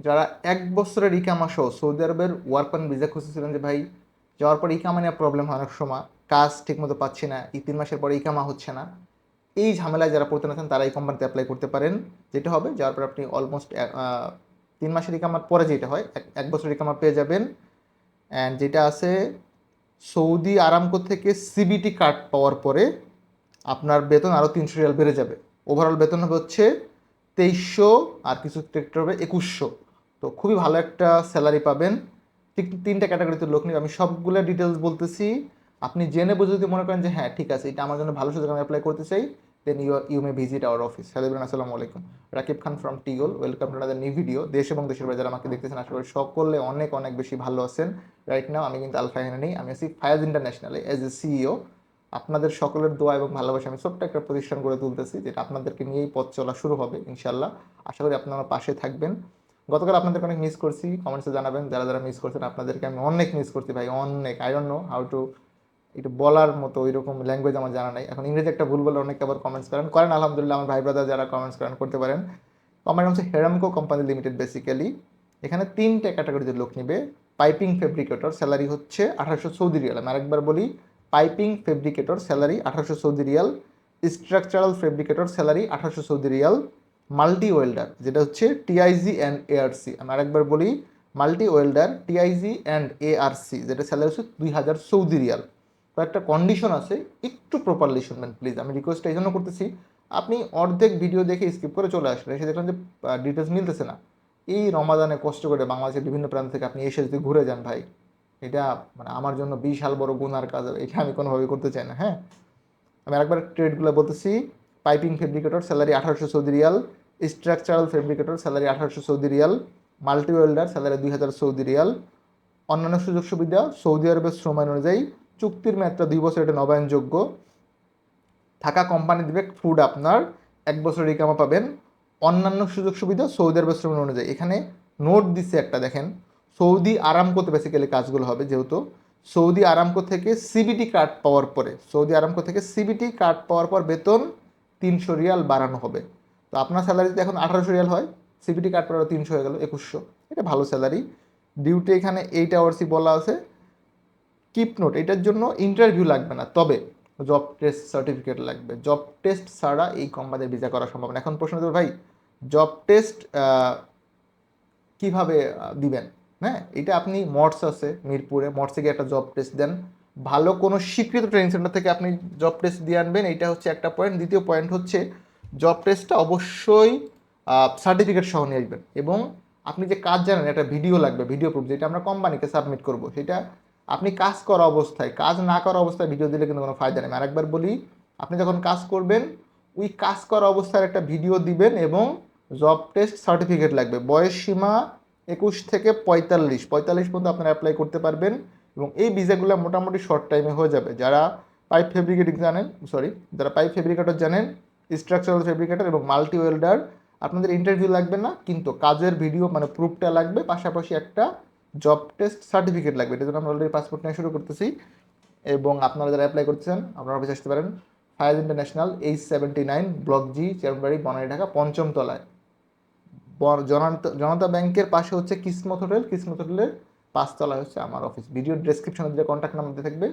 যারা এক বছরের ইকামা সহ সৌদি আরবের ওয়ার্ক পারমিট ভিসা খুঁজতেছিলেন যে, ভাই, যাওয়ার পর ইকামা নিয়ে প্রবলেম হয় অনেক সময়, কাজ ঠিকমতো পাচ্ছি না, এই তিন মাসের পরে ইকামা হচ্ছে না। এই ঝামেলায় যারা পড়তে আছেন তারা এই কোম্পানিতে অ্যাপ্লাই করতে পারেন, যেটা হবে, যাওয়ার পর আপনি অলমোস্ট তিন মাসের ইকামার পরে যেটা হয়, এক- বছরের ইকামা পেয়ে যাবেন। অ্যান্ড যেটা আছে, সৌদি আরামকো থেকে সিবিটি কার্ড পাওয়ার পরে আপনার বেতন আরও তিনশো রিয়াল বেড়ে যাবে। ওভারঅল বেতন হবে হচ্ছে তেইশশো আর কিছু টেক্টর হবে একুশশো। তো খুবই ভালো একটা স্যালারি পাবেন। তিনটা ক্যাটাগরিতে লোক নিয়ে আমি সবগুলো ডিটেলস বলতেছি। আপনি জেনে বুঝে যদি মনে করেন যে হ্যাঁ ঠিক আছে, এটা আমার জন্য ভালো সুযোগ, আমি অ্যাপ্লাই করতে চাই then you you may visit our office hello Ibran আসসালামু আলাইকুম। রাকিব খান ফ্রম টিগল ওয়েলকাম টু নিউ ভিডিও দেশ এবং দেশের বাইরে যারা আমাকে দেখতেছেন, আশা করি সকলে অনেক অনেক বেশি ভালো আছেন। রাইট নাও আমি কিন্তু আলফাইনে নেই। আমি আছি ফায়াজ ইন্টারন্যাশনালে এজ এ সিইও আপনাদের সকলের দোয়া এবং ভালোবাসা আমি ছোট্ট একটা প্রতিষ্ঠান করে তুলতেছি, যেটা আপনাদেরকে নিয়েই পথ চলা শুরু হবে ইনশাল্লাহ আশা করি আপনারা পাশে থাকবেন। গতকাল আপনাদেরকে অনেক মিস করছি। কমেন্টসে জানাবেন, যারা যারা মিস করছেন আপনাদেরকে আমি অনেক মিস করছি ভাই, অনেক। I don't know how to একটু বলার মতো ওইরকম ল্যাঙ্গুয়েজ আমার জানা নাই। এখন ইংরেজি একটা ভুল বলে অনেকে আবার কমেন্টস করেন। করেন, আলহামদুলিল্লাহ আমার ভাই ব্রাদার যারা কমেন্টস করেন, করতে পারেন। কোম্পানি হচ্ছে হেরামকো কোম্পানি লিমিটেড বেসিক্যালি এখানে তিনটে ক্যাটাগরিতে লোক নিবে। পাইপিং ফেব্রিকেটর স্যালারি হচ্ছে আঠারোশো সৌদি রিয়াল। আমি আরেকবার বলি পাইপিং ফেব্রিকেটর স্যালারি আঠারোশো Saudi riyal. Structural fabricator salary আঠারোশো সৌদি রিয়াল। মাল্টি ওয়েল্ডার যেটা হচ্ছে টিআইজি অ্যান্ড এআরসি আমি আরেকবার বলি multi welder TIG and ARC যেটা স্যালারি হচ্ছে দুই হাজার সৌদি রিয়াল। কয়েকটা কন্ডিশন আছে, একটু প্রপারলি শুনবেন প্লিজ আমি রিকোয়েস্ট এই জন্য করতেছি, আপনি অর্ধেক ভিডিও দেখে স্কিপ করে চলে আসলেন, এসে দেখলাম যে ডিটেলস মিলতেছে না। এই রমাদানে কষ্ট করে বাংলাদেশের বিভিন্ন প্রান্ত থেকে আপনি এসে যদি ঘুরে যান ভাই, এটা মানে আমার জন্য বিশাল বড় গুণার কাজ, এটা আমি কোনোভাবে করতে চাই না হ্যাঁ? আমি আরেকবার ট্রেডগুলো বলতেছি পাইপিং ফেব্রিকেটর স্যালারি আঠারোশো Saudi riyal structural fabricator salary আঠারোশো Saudi riyal multi welder salary দুই হাজার সৌদি রিয়াল, অন্যান্য সুযোগ সুবিধা, সৌদি আরবের শ্রম আইন অনুযায়ী চুক্তির মেয়াদটা দুই বছর এটা নবায়নযোগ্য। থাকা কোম্পানি দিবে ফুড আপনার, এক বছর রিকামা পাবেন। অন্যান্য সুযোগ সুবিধা সৌদি আরবের শ্রম আইন অনুযায়ী। এখানে নোট দিচ্ছে একটা, দেখেন, সৌদি আরামকোতে বেসিক্যালি কাজগুলো হবে যেহেতু। সৌদি আরামকো থেকে সিবিটি কার্ড পাওয়ার পরে, সৌদি আরামকো থেকে সিবিটি কার্ড পাওয়ার পর বেতন তিনশো রিয়াল বাড়ানো হবে। তো আপনার স্যালারি যদি এখন আঠারোশো রিয়াল হয় সিবিটি কার্ড পরে তিনশো হয়ে গেল, একুশশো। এটা ভালো স্যালারি ডিউটি এখানে এইট আওয়ার্সই বলা আছে। কিপ নোট এটার জন্য ইন্টারভিউ লাগবে না। তবে জব টেস্ট সার্টিফিকেট লাগবে। জব টেস্ট ছাড়া এই কোম্পানির ভিসা করা সম্ভব না। এখন প্রশ্ন তো ভাই জব টেস্ট কীভাবে দিবেন? হ্যাঁ এটা আপনি মর্স আছে, মিরপুরে। মর্সে গিয়ে একটা জব টেস্ট দেন। ভালো কোনো স্বীকৃত ট্রেনিং সেন্টার থেকে আপনি জব টেস্ট দিয়ে আনবেন। এটা হচ্ছে একটা পয়েন্ট দ্বিতীয় পয়েন্ট হচ্ছে জব টেস্টটা অবশ্যই সার্টিফিকেট সহ নিয়ে আসবেন। এবং আপনি যে কাজ জানেন, একটা ভিডিও লাগবে ভিডিও প্রুফ যেটা আমরা কোম্পানিকে সাবমিট করব, সেটা আপনি কাজ করা অবস্থায়, কাজ না করা অবস্থায় ভিডিও দিলে কিন্তু কোনো ফায়দা নেই। আরেকবার বলি, আপনি যখন কাজ করবেন, ওই কাজ করা অবস্থায় একটা ভিডিও দিবেন এবং জব টেস্ট সার্টিফিকেট লাগবে। বয়স সীমা একুশ থেকে পঁয়তাল্লিশ পঁয়তাল্লিশ পর্যন্ত আপনারা অ্যাপ্লাই করতে পারবেন এবং এই ভিসাগুলো মোটামুটি শর্ট টাইমে হয়ে যাবে। যারা পাইপ ফেব্রিকেটিং জানেন সরি যারা পাইপ ফেব্রিকেটর জানেন স্ট্রাকচারাল ফেব্রিকেটর এবং মাল্টি ওয়েল্ডার আপনাদের ইন্টারভিউ লাগবে না, কিন্তু কাজের ভিডিও মানে প্রুফটা লাগবে, পাশাপাশি একটা জব টেস্ট সার্টিফিকেট লাগবে এটার জন্য আমরা অলরেডি পাসপোর্ট নিয়ে শুরু করতেছি। এবং আপনারা যারা অ্যাপ্লাই করতেছেন, আপনারা অফিসে আসতে পারেন। Fayaz international H seventy nine block G চেয়ারবাড়ি Banani Dhaka পঞ্চম তলায়। জনতা ব্যাংকের পাশে হচ্ছে কিসমত হোটেল, কিসমত হোটেলের পাঁচতলায় হচ্ছে আমার অফিস ভিডিও ডেসক্রিপশনে যে কন্ট্যাক্ট নাম্বার দিয়ে থাকবে।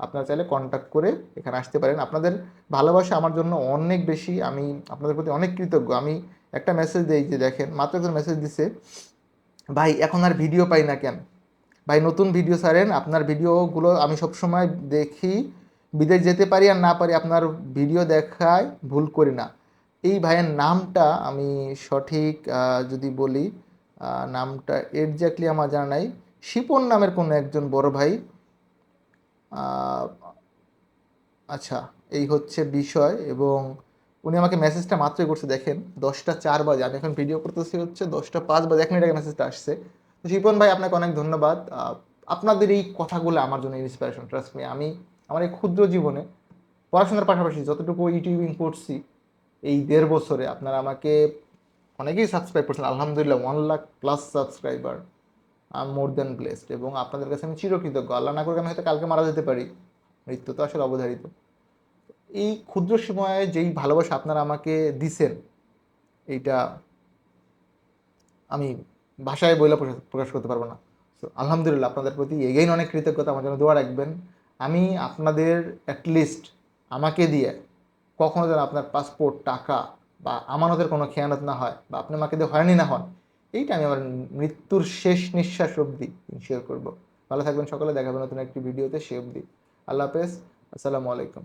আপনারা চাইলে কন্ট্যাক্ট করে এখানে আসতে পারেন। আপনাদের ভালোবাসা আমার জন্য অনেক বেশি, আমি আপনাদের প্রতি অনেক কৃতজ্ঞ। আমি একটা মেসেজ দিই যে দেখেন, মাত্র একজন মেসেজ দিছে, ভাই, এখন আর ভিডিও পাই না কেন? ভাই, নতুন ভিডিও ছাড়েন, আপনার ভিডিওগুলো আমি সবসময় দেখি, বিদেশ যেতে পারি আর না পারি আপনার ভিডিও দেখায় ভুল করি না। এই ভাইয়ের নামটা আমি সঠিক যদি বলি নামটা এক্স্যাক্টলি আমার জানা নাই। শিপন নামের কোনো একজন বড় ভাই আচ্ছা এই হচ্ছে বিষয় এবং উনি আমাকে মেসেজটা মাত্রই করছে, দেখেন, দশটা চার বাজে, আমি এখন ভিডিও করতেছি হচ্ছে দশটা পাঁচ বাজে মিনিট আগে মেসেজটা আসছে। তো শিপন ভাই, আপনাকে অনেক ধন্যবাদ। আপনাদের এই কথাগুলো আমার জন্য ইন্সপিরেশন ট্রাস্ট মি আমি আমার এই ক্ষুদ্র জীবনে পড়াশোনার পাশাপাশি যতটুকু ইউটিউবিং করছি, এই দেড় বছরে আপনারা আমাকে অনেকেই সাবস্ক্রাইব করছেন, আলহামদুলিল্লাহ one lakh plus subscriber more than blessed এবং আপনাদের কাছে আমি চিরকৃতজ্ঞ। আল্লাহ না করে আমি হয়তো কালকে মারা যেতে পারি। মৃত্যু তো আসলে অবধারিত। এই ক্ষুদ্র সময়ে যেই ভালোবাসা আপনারা আমাকে দিছেন, এইটা আমি ভাষায় বইলা প্রকাশ- প্রকাশ করতে পারব না। তো আলহামদুলিল্লাহ আপনাদের প্রতি এগেইন অনেক কৃতজ্ঞতা, আমার জন্য দোয়া রাখবেন। আমি আপনাদের অ্যাটলিস্ট আমাকে দিয়ে কখনো যেন আপনার পাসপোর্ট টাকা বা আমানতের কোনো খেয়ানত না হয় বা আপনি আমাকে দিয়ে হয়রানি না হন এইটা আমি আমার মৃত্যুর শেষ নিঃশ্বাস অবধি শেয়ার করব। ভালো থাকবেন সকালে দেখাবেন নতুন একটি ভিডিওতে সে অবধি। আল্লাহ হাফেজ, আসসালামু আলাইকুম।